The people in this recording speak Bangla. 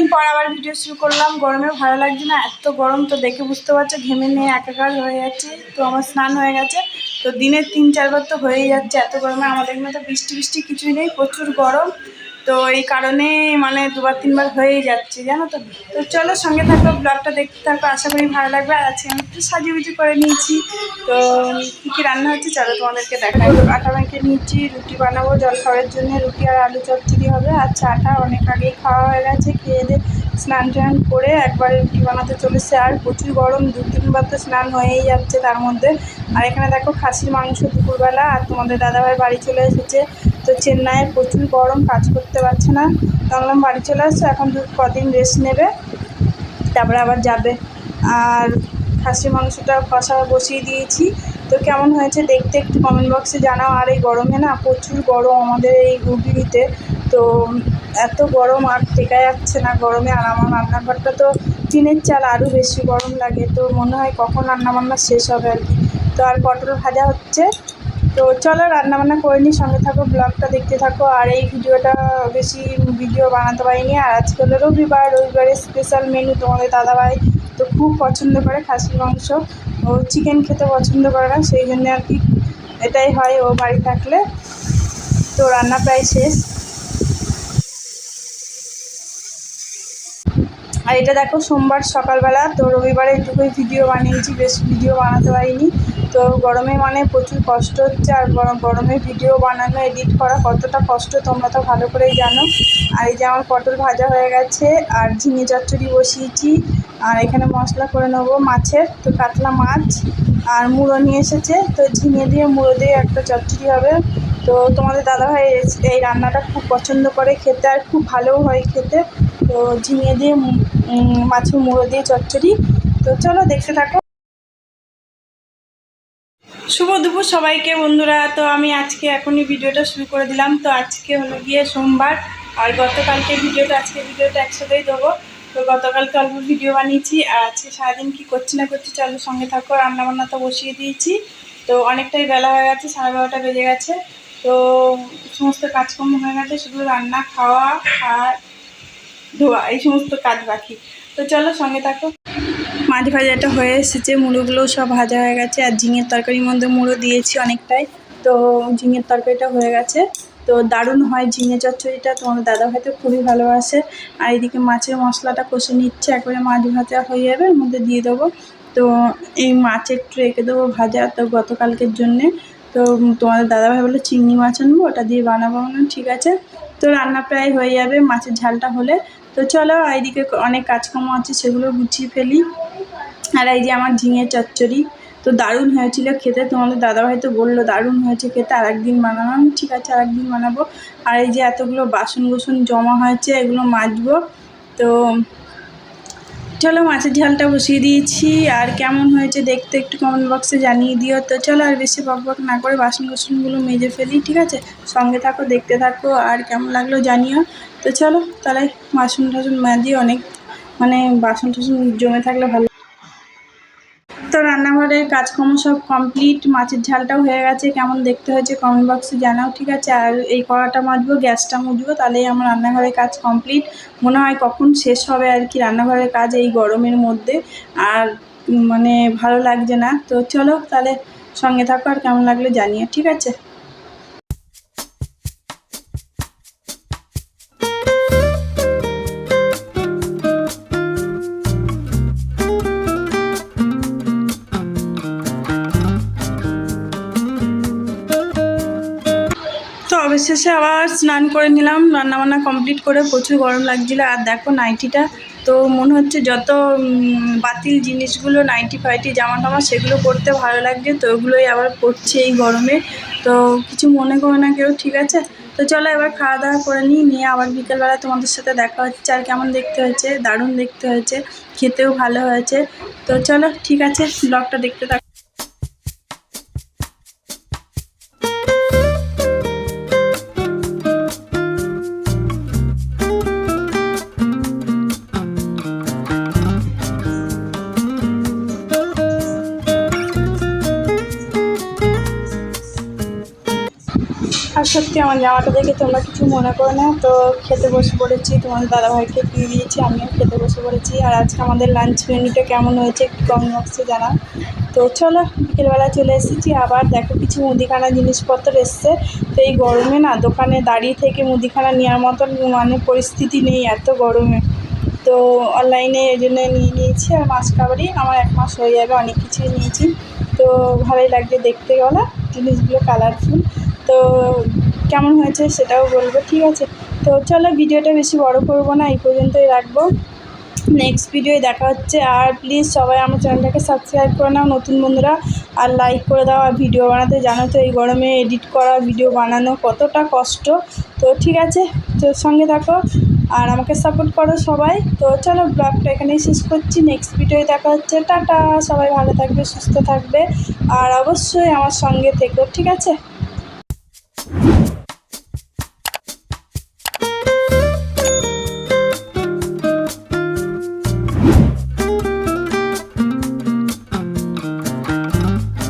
অনেকদিন পর আবার ভিডিও শুরু করলাম। গরমে ভালো লাগছে না, এত গরম তো দেখে বুঝতে পারছ, ঘেমে নিয়ে একাকার হয়ে যাচ্ছে। তো আমার স্নান হয়ে গেছে। তো দিনের তিন চারবার তো হয়েই যাচ্ছে, এত গরমে আমাদের এখানে তো বৃষ্টি বৃষ্টি কিছুই নেই, প্রচুর গরম। তো এই কারণে মানে দুবার, তিনবার হয়েই যাচ্ছে, জানো তো? তো চলো সঙ্গে থাকো ব্লগটা দেখতে থাকো, আশা করি ভালো লাগবে। আর আজকে আমি একটু সাজুগুজু করে নিয়েছি। তো কী কী রান্না হচ্ছে চলো তোমাদেরকে দেখাই। আটা ব্যাংকে নিয়েছি, রুটি বানাবো জল খাওয়ার জন্য রুটি আর আলু চচ্চড়ি হবে। আর চাটা অনেক আগেই খাওয়া হয়ে গেছে, খেয়ে দিয়ে স্নান টান করে একবার রুটি বানাতে চলেছে আর প্রচুর গরম দু তিনবার তো স্নান হয়েই যাচ্ছে তার মধ্যে। আর এখানে দেখো খাসির মাংস দুপুরবেলা আর তোমাদের দাদাভাই বাড়ি চলে এসেছে। তো চেন্নাইয়ে প্রচুর গরম, কাজ করতে পারছে না। ভাবলাম বাড়ি চলে আসছে এখন দু, কদিন রেস্ট নেবে, তারপরে আবার যাবে। আর খাসির মাংসটা কষা বসিয়ে দিয়েছি। তো কেমন হয়েছে দেখতে একটু কমেন্ট বক্সে জানাও। আর এই গরমে না প্রচুর গরম আমাদের এই হুগলিতে। তো এত গরম আর টেকা যাচ্ছে না গরমে আর আমার রান্নাঘরটা তো টিনের চাল আরও বেশি গরম লাগে, তো মনে হয় কখন রান্নাবান্না শেষ হবে আর কি। তো আর পটল ভাজা হচ্ছে। তো চলো রান্নাবান্না করে নিই, সঙ্গে থাকো, ব্লগটা দেখতে থাকো। আর এই ভিডিওটা বেশি ভিডিও বানাতে পারিনি। আর আজকে হলো রবিবার, রবিবারের স্পেশাল মেনু তোমাদের দাদাভাই তো খুব পছন্দ করে খাসির মাংস। ও চিকেন খেতে পছন্দ করে না, সেই জন্য আর কি এটাই হয় ও বাড়ি থাকলে। তো রান্না প্রায় শেষ। আর এটা দেখো, সোমবার সকালবেলা, তো রবিবারে একটুকুই ভিডিও বানিয়েছি, বেশ ভিডিও বানাতে পারিনি। তো গরমে মানে প্রচুর কষ্ট হচ্ছে, আর গরম ভিডিও বানানো এডিট করা কতটা কষ্ট তোমরা তো ভালো করেই জানো। আর এই যে আমার পটল ভাজা হয়ে গেছে, আর ঝিঙে চচ্চড়ি বসিয়েছি, আর এখানে মশলা করে নেব মাছের, তো কাতলা মাছ, আর মুড়ো নিয়ে এসেছে, তো ঝিঙে দিয়ে, মুড়ো দিয়ে একটা চচ্চড়ি হবে। তো তোমাদের দাদাভাই এই রান্নাটা খুব পছন্দ করে খেতে, আর খুব ভালোও হয় খেতে। তো ঝিঙে দিয়ে মাছের মুড়ো দিয়ে চচ্চড়ি। তো চলো দেখতে থাকো। শুভ দুপুর সবাইকে বন্ধুরা। তো আমি আজকে এখনই ভিডিওটা শুরু করে দিলাম। তো আজকে হলো গিয়ে সোমবার। আর গতকালকে ভিডিওটা, আজকে ভিডিওটা একসাথেই দেবো। তো গতকালকে অল্প ভিডিও বানিয়েছি। আর আজকে সারাদিন কী করছি না করছি, চলো সঙ্গে থাকো। রান্নাবান্না তো বসিয়ে দিয়েছি। তো অনেকটাই বেলা হয়ে গেছে, সাড়ে বারোটা বেজে গেছে। তো সমস্ত কাজকর্ম হয়ে গেছে, শুধু রান্না, খাওয়া আর ধোয়া, এই সমস্ত কাজ বাকি। তো চলো সঙ্গে থাকো। মাছ ভাজাটা হয়ে এসেছে, মুড়োগুলোও সব ভাজা হয়ে গেছে, আর ঝিঙের তরকারির মধ্যে মুড়ো দিয়েছি অনেকটাই। তো ঝিঙের তরকারিটা হয়ে গেছে। তো দারুণ হয় ঝিঙে চচ্চড়িটা তোমার দাদা হয়তো খুবই ভালোবাসে। আর এদিকে মাছের মশলাটা কষে নিচ্ছে, একবারে মাছ ভাজা হয়ে যাবে ওর মধ্যে দিয়ে দেবো। তো এই মাছ একটু রেখে দেবো ভাজা তো গতকালকের জন্যে। তো তোমাদের দাদাভাই বলে চিংড়ি মাছ আনব, ওটা দিয়ে বানাবো ঠিক আছে? তো রান্না প্রায় হয়ে যাবে, মাছের ঝালটা হলে। তো চলো এইদিকে অনেক কাজকর্ম আছে, সেগুলো গুছিয়ে ফেলি। আর এই যে আমার ঝিঙে চচ্চড়ি, তো দারুণ হয়েছিল খেতে। তোমাদের দাদাভাই তো বলল, দারুণ হয়েছে খেতে আর একদিন বানালাম ঠিক আছে আর একদিন বানাবো। আর এই যে এতগুলো বাসন কুসন জমা হয়েছে, এগুলো মাজবো। তো চলো মাছের ঝালটা বসিয়ে দিয়েছি, আর কেমন হয়েছে দেখতে একটু কমেন্ট বক্সে জানিয়ে দিও। তো চলো আর বেশি বক বক না করে বাসন কুসনগুলো মেজে ফেলি, ঠিক আছে? সঙ্গে থাকো, দেখতে থাকো, আর কেমন লাগল জানিও। তো চলো, তাহলে বাসন টাসন মাজি অনেক মানে বাসন টাসন জমে থাকলে ভালো তো রান্নাঘরের কাজকর্ম সব কমপ্লিট মাছের ঝালটাও হয়ে গেছে, কেমন দেখতে হয়েছে কমেন্ট বক্সে জানাও, ঠিক আছে? আর এই কড়াটা মাজবো, গ্যাসটা মুজবো, তাহলেই আমার রান্নাঘরের কাজ কমপ্লিট মনে হয় কখন শেষ হবে আর কি রান্নাঘরের কাজ এই গরমের মধ্যে, আর মানে ভালো লাগছে না। তো চলো তাহলে সঙ্গে থাকো আর কেমন লাগল জানিও, ঠিক আছে? অবশেষে আবার স্নান করে নিলাম, রান্নাবান্না কমপ্লিট করে প্রচুর গরম লাগছিল। আর দেখো নাইটিটা, তো মনে হচ্ছে যত বাতিল জিনিসগুলো, নাইটি ফাইটি জামা টামা সেগুলো পরতে ভালো লাগছে, তো ওগুলোই আবার পরছে এই গরমে। তো কিছু মনে করো না কেউ, ঠিক আছে? তো চলো এবার খাওয়া দাওয়া করে নিই, নিয়ে আবার বিকেলবেলা তোমাদের সাথে দেখা হচ্ছে। আর কেমন দেখতে হয়েছে? দারুণ দেখতে হয়েছে, খেতেও ভালো হয়েছে। তো চলো, ঠিক আছে, ব্লগটা দেখতে থাকো। আর সত্যি আমার জামাটা দেখে তোমরা কিছু মনে করো না। তো খেতে বসে পড়েছি, তোমাদের দাদাভাইকে দিয়ে দিয়েছি, আমিও খেতে বসে পড়েছি। আর আজকে আমাদের লাঞ্চ মেনুটা কেমন হয়েছে একটু কমেন্ট বক্সে জানাও। তো চলো বিকেলবেলা চলে এসেছি। আবার দেখো কিছু মুদিখানা জিনিসপত্র এসছে। তো এই গরমে না, দোকানে দাঁড়িয়ে থেকে মুদিখানা নেওয়ার মতন মানে পরিস্থিতি নেই এত গরমে। তো অনলাইনে এই জন্য নিয়ে নিয়েছি। আর মাছ কাবারই আমার এক মাস হয়ে যাবে, অনেক কিছুই নিয়েছি। তো ভালোই লাগছে দেখতে গেলে। জিনিসগুলো কালারফুল তো কেমন হয়েছে সেটাও বলব, ঠিক আছে? তো চলো ভিডিওটা বেশি বড় করব না, এই পর্যন্তই রাখব। নেক্সট ভিডিওয় দেখা হচ্ছে। আর প্লিজ সবাই আমার চ্যানেলটাকে সাবস্ক্রাইব করে নাও, নতুন বন্ধুরা, আর লাইক করে দাও, আর ভিডিও বানাতে জানো তো, এই গরমে এডিট করা ভিডিও বানানো কতটা কষ্ট। তো ঠিক আছে, তো সঙ্গে থাকো, আর আমাকে সাপোর্ট করো সবাই। তো চলো ব্লগটা এখানেই শেষ করছি। নেক্সট ভিডিওয় দেখা হচ্ছে। টাটা! সবাই ভালো থাকবে, সুস্থ থাকবে, আর অবশ্যই আমার সঙ্গে থেকো, ঠিক আছে?